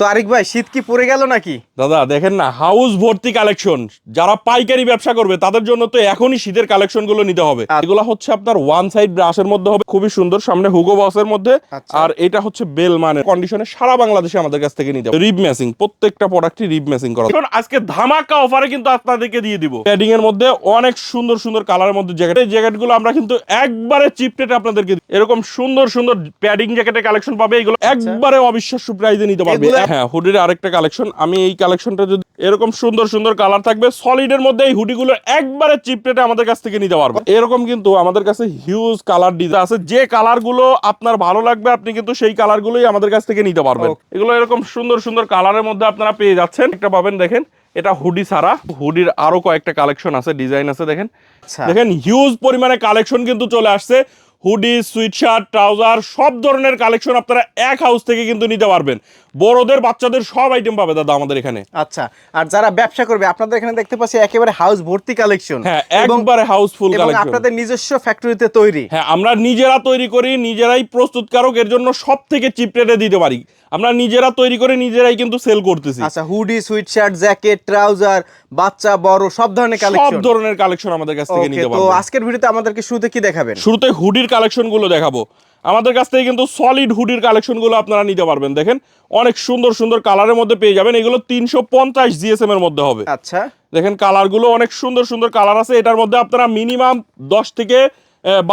তো আরিক ভাই শীত কি পড়ে গেল নাকি? দাদা দেখেন না হাউস ভর্তি কালেকশন যারা পাইকারি ব্যবসা করবে তাদের জন্য তো এখনই শীতের কালেকশনগুলো নিতে হবে। আচ্ছা। এগুলো হচ্ছে আপনার ওয়ান সাইড ব্রাশের মধ্যে হবে খুবই সুন্দর সামনে হুগো বসের মধ্যে। আচ্ছা। আর এটা হচ্ছে বেল মানে কন্ডিশনে সারা বাংলাদেশে আমাদের কাছ থেকে নিতে হবে। রিব ম্যাচিং প্রত্যেকটা প্রোডাক্টই রিব ম্যাচিং করা। এখন আজকে ধামাকা অফারে কিন্তু আপনাদেরকে দিয়ে দিব। প্যাডিং এর মধ্যে অনেক সুন্দর সুন্দর কালারের মধ্যে জ্যাকেট এই জ্যাকেটগুলো আমরা কিন্তু একবারে চিপ রেটে আপনাদেরকে এরকম সুন্দর সুন্দর প্যাডিং জ্যাকেটের কালেকশন পাবে এগুলো একবারে অবিশ্বাস্য প্রাইজে নিতে পারবে। হ্যাঁ হুডির আরেকটা কালেকশন আমি এই কালেকশনটা যদি এরকম সুন্দর সুন্দর কালার থাকবে সলিড এর মধ্যে এই হুডিগুলো একবারে চিপ রেটে আমাদের কাছ থেকে নিতে পারবে। এরকম কিন্তু আমাদের কাছে হিউজ কালার ডিজাইন আছে। যে কালারগুলো আপনার ভালো লাগবে আপনি কিন্তু সেই কালার গুলোই আমাদের কাছ থেকে নিতে পারবেন। এগুলো এরকম সুন্দর সুন্দর কালারের মধ্যে আপনারা পেয়ে যাচ্ছেন। একটা পাবেন দেখেন এটা হুডি ছাড়া। হুডির আরও কয়েকটা কালেকশন আছে ডিজাইন আছে দেখেন। আচ্ছা। দেখেন হিউজ পরিমাণে কালেকশন কিন্তু চলে আসছে। হুডি সুইটশার্ট ট্রাউজার সব ধরনের কালেকশন আপনারা এক হাউস থেকে কিন্তু নিতে পারবেন। বড়দের বাচ্চাদের সব আইটেম পাবে দাদা আমাদের এখানে। আচ্ছা আর যারা ব্যবসা করবে আপনাদের এখানে দেখতে পাচ্ছি একেবারে হাউস ভর্তি কালেকশন হ্যাঁ একবারে হাউসফুল কালেকশন আপনাদের নিজস্ব ফ্যাক্টরিতে তৈরি। হ্যাঁ আমরা নিজেরা তৈরি করি নিজেরাই প্রস্তুতকারক এর জন্য সব থেকে চিপ রেটে দিতে পারি। আমরা নিজেরা তৈরি করে নিজেরাই কিন্তু সেল করতেছি। আচ্ছা হুডি সুইটশার্ট জ্যাকেট ট্রাউজার বাচ্চা বড় সব ধরনের কালেকশন সব ধরনের কালেকশন আমাদের কাছ থেকে নিতে তো পারবেন। আজকের ভিডিওতে আমাদেরকে শুরুতে কি দেখাবেন? শুরুতে হুডির কালেকশনগুলো দেখাবো। আমাদের কাছ থেকে কিন্তু সলিড হুডির কালেকশনগুলো আপনারা নিতে পারবেন দেখেন। অনেক সুন্দর সুন্দর কালারের মধ্যে পেয়ে যাবেন। এগুলো তিনশো পঞ্চাশ জিএসএম এর মধ্যে হবে। আচ্ছা। দেখেন কালারগুলো অনেক সুন্দর সুন্দর কালার আছে। এটার মধ্যে আপনারা মিনিমাম দশ থেকে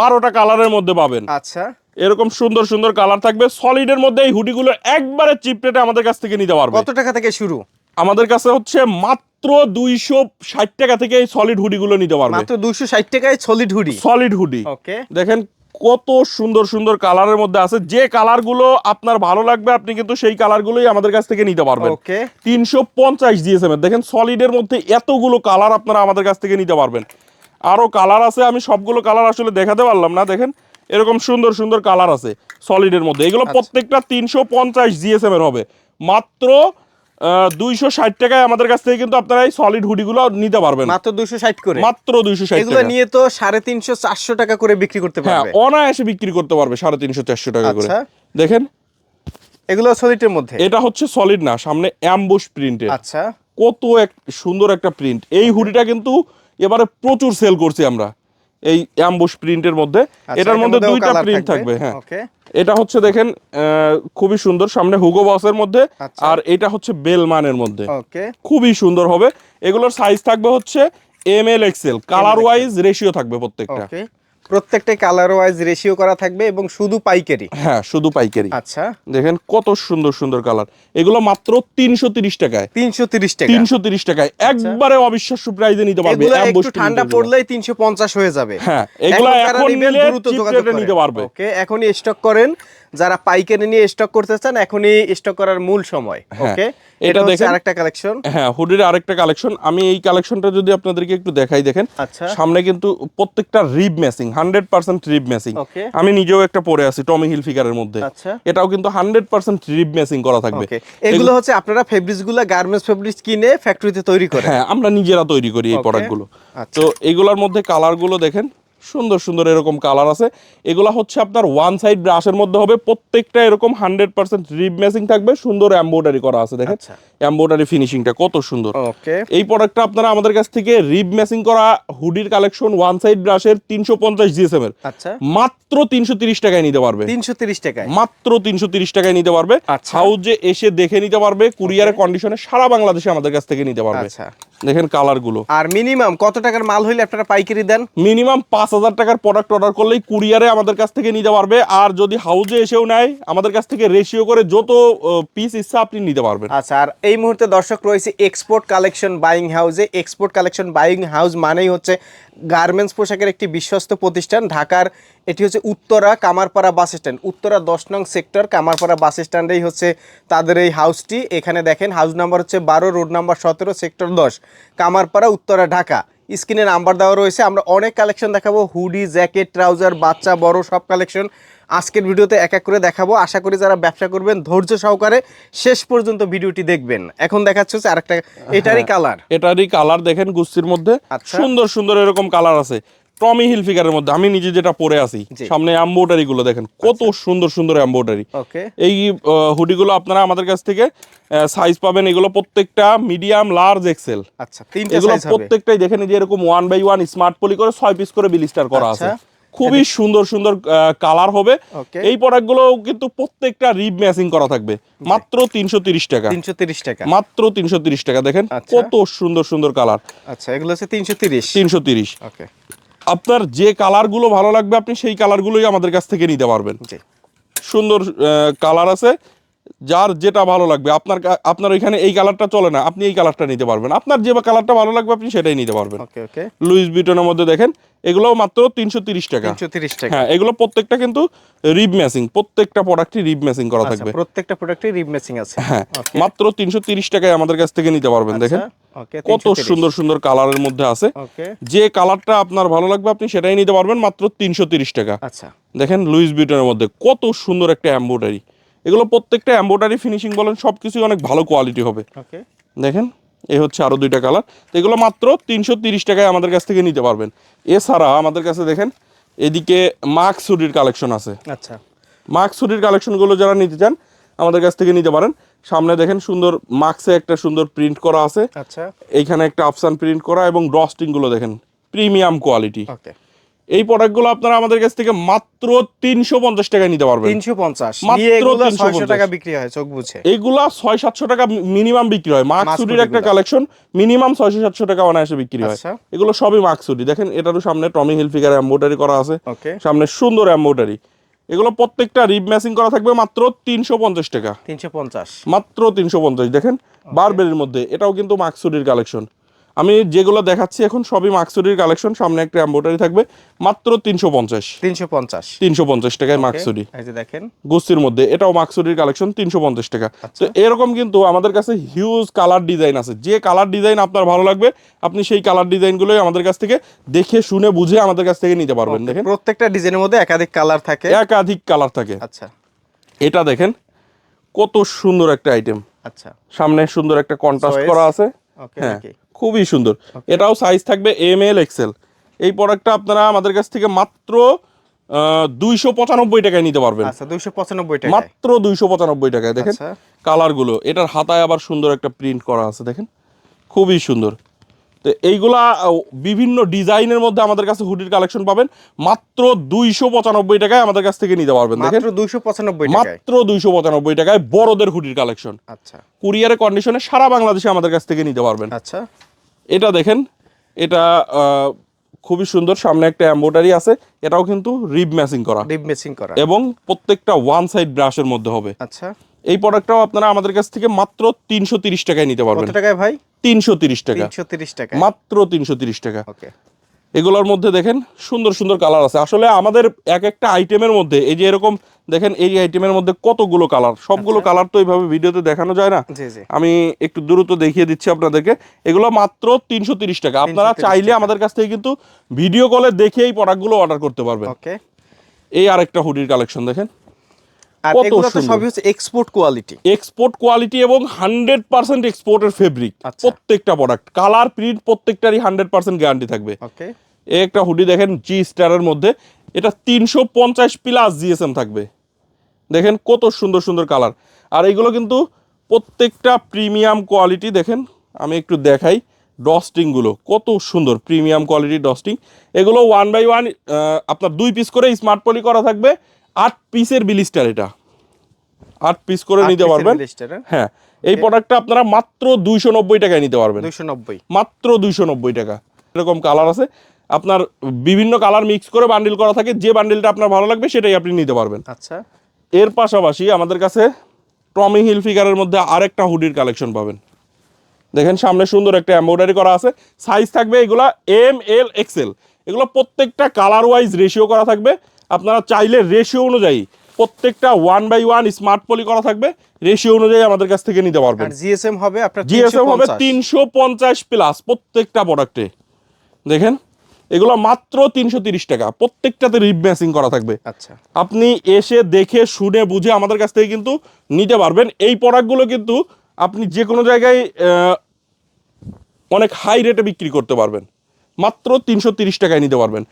বারোটা কালারের মধ্যে পাবেন। আচ্ছা। এরকম সুন্দর সুন্দর কালার থাকবে। সলিডের মধ্যে এই হুডিগুলো একবারে চিপ রেটে আমাদের কাছ থেকে নিতে পারবে। কত টাকা থেকে শুরু? আমাদের কাছে হচ্ছে মাত্র দুইশো ষাট টাকা থেকে এই সলিড হুডিগুলো নিতে পারবে। মাত্র দুশো ষাট টাকায় solid hoodie. Solid hoodie. Okay. দেখেন কত সুন্দর সুন্দর কালারের মধ্যে আছে। যে কালারগুলো আপনার ভালো লাগবে আপনি কিন্তু সেই কালারগুলোই আমাদের কাছ থেকে নিতে পারবেন। তিনশো পঞ্চাশ এর। দেখেন সলিডের মধ্যে এতগুলো কালার আপনারা আমাদের কাছ থেকে নিতে পারবেন। আরও কালার আছে আমি সবগুলো কালার আসলে দেখাতে পারলাম না। দেখেন এরকম সুন্দর সুন্দর কালার আছে সলিডের মধ্যে। এগুলো প্রত্যেকটা তিনশো পঞ্চাশ জিএসএম এর হবে। মাত্র দুইশো ষাট টাকায় আমাদের কাছ থেকে কিন্তু আপনারা এই সলিড হুডিগুলো নিতে পারবেন। মাত্র দুশো ষাট করে? মাত্র দুইশো ষাট এগুলো নিয়ে তো সাড়ে তিনশো চারশো টাকা করে বিক্রি করতে হ্যাঁ পারবে। অনায়াসে বিক্রি করতে পারবে সাড়ে তিনশো চারশো টাকা করে। আচ্ছা। দেখেন। এগুলো সলিডের মধ্যে? এটা হচ্ছে সলিড না সামনে অ্যাম্বুশ প্রিন্টের আচ্ছা। কত এক সুন্দর একটা প্রিন্ট এই হুডিটা কিন্তু এবারে প্রচুর সেল করছি আমরা। এই অ্যাম্বুশ প্রিন্টের মধ্যে। আচ্ছা, এটার মধ্যে দুইটা প্রিন্ট থাকবে। হ্যাঁ। এটা হচ্ছে দেখেন আহ, খুবই সুন্দর সামনে হুগো বসের মধ্যে। আচ্ছা। আর এটা হচ্ছে বেলমানের মধ্যে। খুবই সুন্দর হবে। এগুলোর সাইজ থাকবে হচ্ছে M L XL colour wise ratio থাকবে প্রত্যেকটা। প্রত্যেকটাই কালার ওয়াইজ রেশিও করা থাকবে এবং শুধু পাইকারি। হ্যাঁ শুধু পাইকারি। আচ্ছা। দেখেন কত সুন্দর সুন্দর কালার এগুলো মাত্র তিনশো তিরিশ টাকায়। তিনশো তিরিশ টাকা। তিনশো তিরিশ টাকায়। একবারে অবিশ্বাস্য প্রাইজে নিতে পারবে এগুলো একটু ঠান্ডা পড়লেই তিনশো পঞ্চাশ হয়ে যাবে। হ্যাঁ, এগুলো এখন নিলে নিতে পারবে। ওকে এখনই স্টক করেন। যারা পাইকারি নিয়ে স্টক করতে চান এখনই স্টক করার মূল সময় হ্যাঁ, ওকে এটা এটা দেখেন। আরেকটা কালেকশন হ্যাঁ হুডির আরেকটা কালেকশন আমি এই কালেকশনটা যদি আপনাদেরকে একটু দেখাই দেখেন। আচ্ছা। সামনে কিন্তু প্রত্যেকটা rib matching hundred percent rib matching okay আমি নিজেও একটা পরে আছি টমি হিল ফিগারের মধ্যে। আচ্ছা। এটাও কিন্তু হান্ড্রেড পার্সেন্ট রিব ম্যাচিং করা থাকবে। ওকে এগুলো হচ্ছে আপনারা ফেব্রিক্সগুলা গার্মেন্টস ফেব্রিক্স কিনে ফ্যাক্টরিতে তৈরি করেন। হ্যাঁ আমরা নিজেরা তৈরি করি এই প্রোডাক্টগুলো আচ্ছা। তো এগুলোর মধ্যে কালারগুলো দেখেন। সুন্দর সুন্দর এরকম কালার আছে। এগুলা হচ্ছে আপনার ওয়ান সাইড ব্রাশের মধ্যে হবে। প্রত্যেকটা এরকম হান্ড্রেড পার্সেন্ট রিব ম্যাচিং থাকবে। সুন্দর এম্বোডারি করা আছে দেখেন। আচ্ছা। এম্বোডারি ফিনিশিংটা কত সুন্দর। ওকে এই প্রোডাক্টটা আপনারা আমাদের কাছ থেকে রিব ম্যাচিং করা হুডির কালেকশন ওয়ান সাইড ব্রাশের তিনশো পঞ্চাশ জিএসএম এর। আচ্ছা। মাত্র তিনশো তিরিশ টাকায় নিতে পারবে। তিনশো তিরিশ টাকায়। মাত্র তিনশো তিরিশ টাকায় নিতে পারবে। আচ্ছা। হাউজে এসে দেখে নিতে পারবে। কুরিয়ারের কন্ডিশনে সারা বাংলাদেশে আমাদের কাছ থেকে নিতে পারবে। আচ্ছা। দেখেন কালারগুলো আর মিনিমাম কত টাকার মাল হইলে আপনারা পাইকারি দেন? মিনিমাম পাঁচ হাজার টাকার প্রোডাক্ট অর্ডার করলেই কুরিয়ারে আমাদের কাছ থেকে নিতে পারবে। আর যদি হাউজে এসেও নেয় আমাদের কাছ থেকে রেশিও করে যত পিস ইচ্ছা আপনি নিতে পারবেন। আচ্ছা আর এই মুহূর্তে দর্শক রয়েছে এক্সপোর্ট কালেকশন বাইং হাউসে এক্সপোর্ট কালেকশন বাইং হাউস মানেই হচ্ছে গার্মেন্টস পোশাকের একটি বিশ্বস্ত প্রতিষ্ঠান, ঢাকার এটি হচ্ছে উত্তরা কামারপাড়া বাস স্ট্যান্ড। উত্তরা দশ নং সেক্টর, কামারপাড়া বাস স্ট্যান্ডেই হচ্ছে তাদের এই হাউসটি এখানে দেখেন হাউস নাম্বার হচ্ছে বারো রোড নাম্বার সতেরো, সেক্টর দশ, কামারপাড়া, উত্তরা, ঢাকা। স্ক্রিনে নাম্বার দেওয়া রয়েছে, আমরা অনেক কালেকশন দেখাবো। হুডি জ্যাকেট ট্রাউজার বাচ্চা, বড় সব কালেকশন আজকের ভিডিওতে এক এক করে দেখাবো। আশা করি যারা ব্যবসা করবেন ধৈর্য সহকারে শেষ পর্যন্ত ভিডিওটি দেখবেন। এখন দেখাচ্ছে হচ্ছে আরেকটা এটারই কালার এটারই কালার দেখেন গুস্তির মধ্যে। আচ্ছা। সুন্দর সুন্দর এরকম কালার আছে। টমি হিল ফিগারের মধ্যে আমি নিজে যেটা পরে আছি সামনে এম্বোটারি গুলো দেখেন কত সুন্দর সুন্দর এম্বোটারি এই হুডি গুলো আপনারা আমাদের কাছ থেকে সাইজ পাবেন এগুলো প্রত্যেকটা মিডিয়াম লার্জ এক্সেল আচ্ছা তিনটা এগুলো প্রত্যেকটাই দেখেন যে এরকম one by one smart poly করে ছয় পিস করে বিলিস্টার করা আছে। আচ্ছা। খুবই সুন্দর সুন্দর কালার হবে. এই প্রোডাক্টগুলো কিন্তু প্রত্যেকটা রিব ম্যাচিং করা থাকবে। মাত্র তিনশো তিরিশ টাকা। তিনশো তিরিশ টাকা। মাত্র তিনশো তিরিশ টাকা। দেখেন আচ্ছা। কত সুন্দর সুন্দর কালার আচ্ছা এগুলো হচ্ছে তিনশো তিরিশ। তিনশো তিরিশ। ওকে আপনার যে কালারগুলো ভালো লাগবে আপনি সেই কালারগুলোই আমাদের কাছ থেকে নিতে পারবেন। সুন্দর কালার আছে। যার যেটা ভালো লাগবে আপনার আপনার ওইখানে এই কালারটা চলে না আপনি এই কালারটা নিতে পারবেন। আপনার যে কালারটা ভালো লাগবে আপনি সেটাই নিতে পারবেন। লুইস বিটনের মধ্যে দেখেন এগুলোও মাত্র তিনশো তিরিশ টাকা। টাকা। হ্যাঁ এগুলো প্রত্যেকটা কিন্তু রিব ম্যাচিং প্রত্যেকটা প্রোডাক্টই রিব ম্যাচিং করা আচ্ছা থাকবে। প্রত্যেকটা প্রোডাক্টে রিব ম্যাচিং আছে। হ্যাঁ মাত্র তিনশো তিরিশ টাকায় আমাদের কাছ থেকে নিতে পারবেন দেখেন। কত সুন্দর সুন্দর কালারের মধ্যে আছে। যে কালারটা আপনার ভালো লাগবে আপনি সেটাই নিতে পারবেন মাত্র তিনশো তিরিশ টাকা। আচ্ছা। দেখেন লুইস বিটনের মধ্যে কত সুন্দর একটা এম্বোটারি এগুলো প্রত্যেকটা এম্বোটারি ফিনিশিং বলেন সব কিছুই অনেক ভালো কোয়ালিটি হবে। দেখেন এই হচ্ছে আরও দুইটা কালার তো এগুলো মাত্র তিনশো তিরিশ টাকায় আমাদের কাছ থেকে নিতে পারবেন। এছাড়া আমাদের কাছে দেখেন এদিকে মার্ক সুডির কালেকশন আছে। আচ্ছা। মার্ক সুডির কালেকশনগুলো যারা নিতে চান আমাদের কাছ থেকে নিতে পারেন। সামনে দেখেন সুন্দর মার্কসে একটা সুন্দর প্রিন্ট করা আছে। আচ্ছা। এইখানে একটা অপশান প্রিন্ট করা এবং ড্রস্টিংগুলো দেখেন প্রিমিয়াম কোয়ালিটি ওকে এই প্রোডাক্টগুলো আপনারা আমাদের কাছ থেকে মাত্র তিনশো পঞ্চাশ টাকায় নিতে পারবেন। তিনশো পঞ্চাশ। মাত্র নিয়ে এগুলো 350 ছয়শো টাকা বিক্রি হয় চোখ বুঝে। এইগুলা ছয় সাতশো টাকা মিনিমাম বিক্রি হয়। মার্কসুডির একটা কালেকশন মিনিমাম ছয়শো সাতশো টাকা অনায়াসে বিক্রি হয়। আচ্ছা। এগুলো সবই মার্কসুডি দেখেন এটারও সামনে টমি হিল ফিগার এম্বোটারি করা আছে। সামনে সুন্দর এম্বোটারি এগুলো প্রত্যেকটা রিব ম্যাচিং করা থাকবে মাত্র তিনশো পঞ্চাশ টাকা। তিনশো পঞ্চাশ। মাত্র তিনশো পঞ্চাশ। দেখেন বারবেরির মধ্যে। এটাও কিন্তু মার্কসুডির কালেকশন আমি যেগুলো দেখাচ্ছি এখন সবই মার্কসুডির কালেকশন সামনে একটা এম্বোটারি থাকবে মাত্র তিনশো পঞ্চাশ। তিনশো পঞ্চাশ। তিনশো পঞ্চাশ টাকায় মার্কসুডি এই যে দেখেন। গোস্তির মধ্যে এটাও মার্কসুডির কালেকশন তিনশো পঞ্চাশ টাকা। তো এরকম কিন্তু আমাদের কাছে হিউজ কালার ডিজাইন আছে। যে কালার ডিজাইন আপনার ভালো লাগবে আপনি সেই কালার ডিজাইনগুলোই আমাদের কাছ থেকে দেখে শুনে বুঝে আমাদের কাছ থেকে নিতে পারবেন। দেখেন। প্রত্যেকটা ডিজাইনের মধ্যে একাধিক কালার থাকে। একাধিক কালার থাকে। আচ্ছা। এটা দেখেন কত সুন্দর একটা আইটেম আচ্ছা। সামনে সুন্দর একটা কন্ট্রাস্ট করা আছে। ওকে হ্যাঁ। খুবই সুন্দর। এটাও সাইজ থাকবে এম এল এক্সেল এই প্রোডাক্টটা আপনারা আমাদের কাছ থেকে মাত্র দুইশো পঁচানব্বই টাকায় নিতে পারবেন। আচ্ছা দুইশো পঁচানব্বই টাকা মাত্র দুইশো পঁচানব্বই টাকায় দেখেন? আচ্ছা। কালারগুলো এটার হাতায় আবার সুন্দর একটা প্রিন্ট করা আছে দেখেন? খুবই সুন্দর। তো এইগুলা বিভিন্ন ডিজাইনের মধ্যে আমাদের কাছে হুডির কালেকশন পাবেন। মাত্র দুইশো পঁচানব্বই টাকায় আমাদের কাছ থেকে নিতে পারবেন দেখেন? দুইশো পঁচানব্বই মাত্র দুইশো পঁচানব্বই টাকায় বড়দের হুডির কালেকশন আচ্ছা। কুরিয়ারে কন্ডিশনে সারা বাংলাদেশে আমাদের কাছ থেকে নিতে পারবেন। আচ্ছা। এটা দেখেন এটা খুবই সুন্দর সামনে একটা এম্বোটারি আছে এটাও কিন্তু রিব ম্যাচিং করা। ডিপ ম্যাচিং করা। এবং প্রত্যেকটা ওয়ান সাইড ব্রাশের মধ্যে হবে। আচ্ছা। এই প্রোডাক্টটাও আপনারা আমাদের কাছ থেকে মাত্র তিনশো তিরিশ টাকায় নিতে পারবেন। কত টাকায় ভাই? তিনশো তিরিশ টাকা। তিনশো তিরিশ টাকা মাত্র তিনশো তিরিশ টাকা। ওকে। এগুলোর মধ্যে দেখেন সুন্দর সুন্দর কালার আছে। আসলে আমাদের এক একটা আইটেমের মধ্যে এই যে এরকম দেখেন এই আইটেমের মধ্যে কতগুলো কালার সবগুলো কালার তো এইভাবে ভিডিওতে দেখানো যায় না। আমি একটু দ্রুত দেখিয়ে দিচ্ছি আপনাদেরকে। এগুলো মাত্র তিনশো তিরিশ টাকা। আপনারা চাইলে আমাদের কাছ থেকে কিন্তু ভিডিও কলে দেখে এই প্রোডাক্টগুলো অর্ডার করতে পারবেন। এই আরেকটা হুডির কালেকশন দেখেন। এক্সপোর্ট কোয়ালিটি এক্সপোর্ট কোয়ালিটি এবং হান্ড্রেড পার্সেন্ট এক্সপোর্টের ফেব্রিক আচ্ছা। প্রত্যেকটা প্রোডাক্ট কালার প্রিন্ট প্রত্যেকটারই হান্ড্রেড পার্সেন্ট গ্যারান্টি থাকবে। এই একটা হুডি দেখেন জি স্টারের মধ্যে। এটা তিনশো পঞ্চাশ প্লাস জিএসএম থাকবে। দেখেন কত সুন্দর সুন্দর কালার। আর এইগুলো কিন্তু প্রত্যেকটা প্রিমিয়াম কোয়ালিটি দেখেন আমি একটু দেখাই ডস্টিংগুলো কত সুন্দর প্রিমিয়াম কোয়ালিটির ডস্টিং। এগুলো ওয়ান বাই ওয়ান আপনার দুই পিস করে স্মার্ট পলি করা থাকবে আট পিসের বিলিস্টার এটা। আট পিস করে নিতে পারবেন। হ্যাঁ? হ্যাঁ এই প্রোডাক্টটা আপনারা মাত্র দুইশো নব্বই টাকায় নিতে পারবেন। দুইশো নব্বই। মাত্র দুইশো নব্বই টাকা। এরকম কালার আছে। আপনার বিভিন্ন কালার মিক্স করে বান্ডিল করা থাকে যে বান্ডিলটা আপনার ভালো লাগবে সেটাই আপনি নিতে পারবেন। আচ্ছা। এর পাশাপাশি আমাদের কাছে টমি হিল ফিগারের মধ্যে আরেকটা হুডির কালেকশন পাবেন। দেখেন সামনে সুন্দর একটা এমব্রয়ডারি করা আছে। সাইজ থাকবে এগুলা এম এল এক্সেল এগুলো প্রত্যেকটা কালার ওয়াইজ রেশিও করা থাকবে। আপনারা চাইলে রেশিও অনুযায়ী প্রত্যেকটা one by one smart poly করা থাকবে। রেশিও অনুযায়ী আমাদের কাছ থেকে নিতে পারবেন। জিএসএম হবে আপনার জিএসএম হবে তিনশো পঞ্চাশ। প্লাস প্রত্যেকটা প্রোডাক্টে দেখেন এগুলো মাত্র তিনশো তিরিশ টাকা। প্রত্যেকটাতে রিপ ম্যাচিং করা থাকবে। আচ্ছা। আপনি এসে দেখে শুনে বুঝে আমাদের কাছ থেকে কিন্তু নিতে পারবেন। এই প্রোডাক্টগুলো কিন্তু আপনি যে কোনো জায়গায় অনেক হাই রেটে বিক্রি করতে পারবেন। মাত্র তিনশো তিরিশ টাকায় নিতে পারবেন।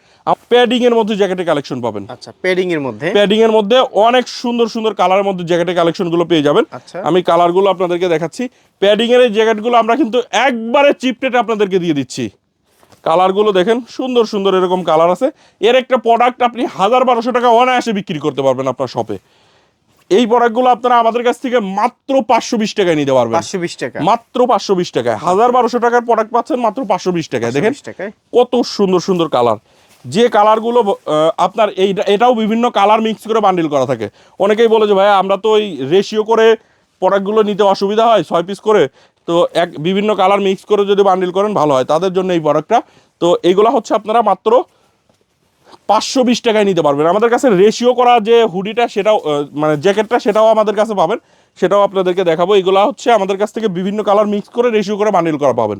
প্যাডিং এর মধ্যে জ্যাকেটের কালেকশন পাবেন। আচ্ছা পেডিং এর মধ্যে? প্যাডিং এর মধ্যে অনেক সুন্দর সুন্দর কালারের মধ্যে জ্যাকেটের কালেকশনগুলো পেয়ে যাবেন। আচ্ছা। আমি কালারগুলো আপনাদেরকে দেখাচ্ছি। প্যাডিং এর এই জ্যাকেটগুলো আমরা কিন্তু একবারে চিপ রেটে আপনাদেরকে দিয়ে দিচ্ছি। কালারগুলো দেখেন সুন্দর সুন্দর এরকম কালার আছে। এর একটা প্রোডাক্ট আপনি হাজার বারোশো টাকা অনায়াসে বিক্রি করতে পারবেন আপনার শপে এই প্রোডাক্টগুলো আপনারা আমাদের কাছ থেকে মাত্র পাঁচশো বিশ টাকায় নিতে পারবেন। পাঁচশো বিশ টাকা। মাত্র পাঁচশো বিশ টাকায়। হাজার বারোশো টাকার প্রোডাক্ট পাচ্ছেন মাত্র পাঁচশো বিশ টাকায়। দেখেন কত সুন্দর সুন্দর কালার। যে কালারগুলো আপনার এই এটাও বিভিন্ন কালার মিক্স করে বান্ডিল করা থাকে। অনেকেই বলে যে ভাই আমরা তো ওই রেশিও করে প্রোডাক্টগুলো নিতে অসুবিধা হয় ছয় পিস করে। তো এক, বিভিন্ন কালার মিক্স করে যদি বান্ডিল করেন, ভালো হয়। তাদের জন্য এই প্রোডাক্টটা। তো এইগুলো হচ্ছে আপনারা মাত্র পাঁচশো বিশ টাকায় নিতে পারবেন। আমাদের কাছে রেশিও করা যে হুডিটা, সেটাও মানে জ্যাকেটটা, সেটাও আমাদের কাছে পাবেন। সেটাও আপনাদেরকে দেখাবো। এগুলো হচ্ছে আমাদের কাছ থেকে বিভিন্ন কালার মিক্স করে রেশিও করে বান্ডিল করা পাবেন।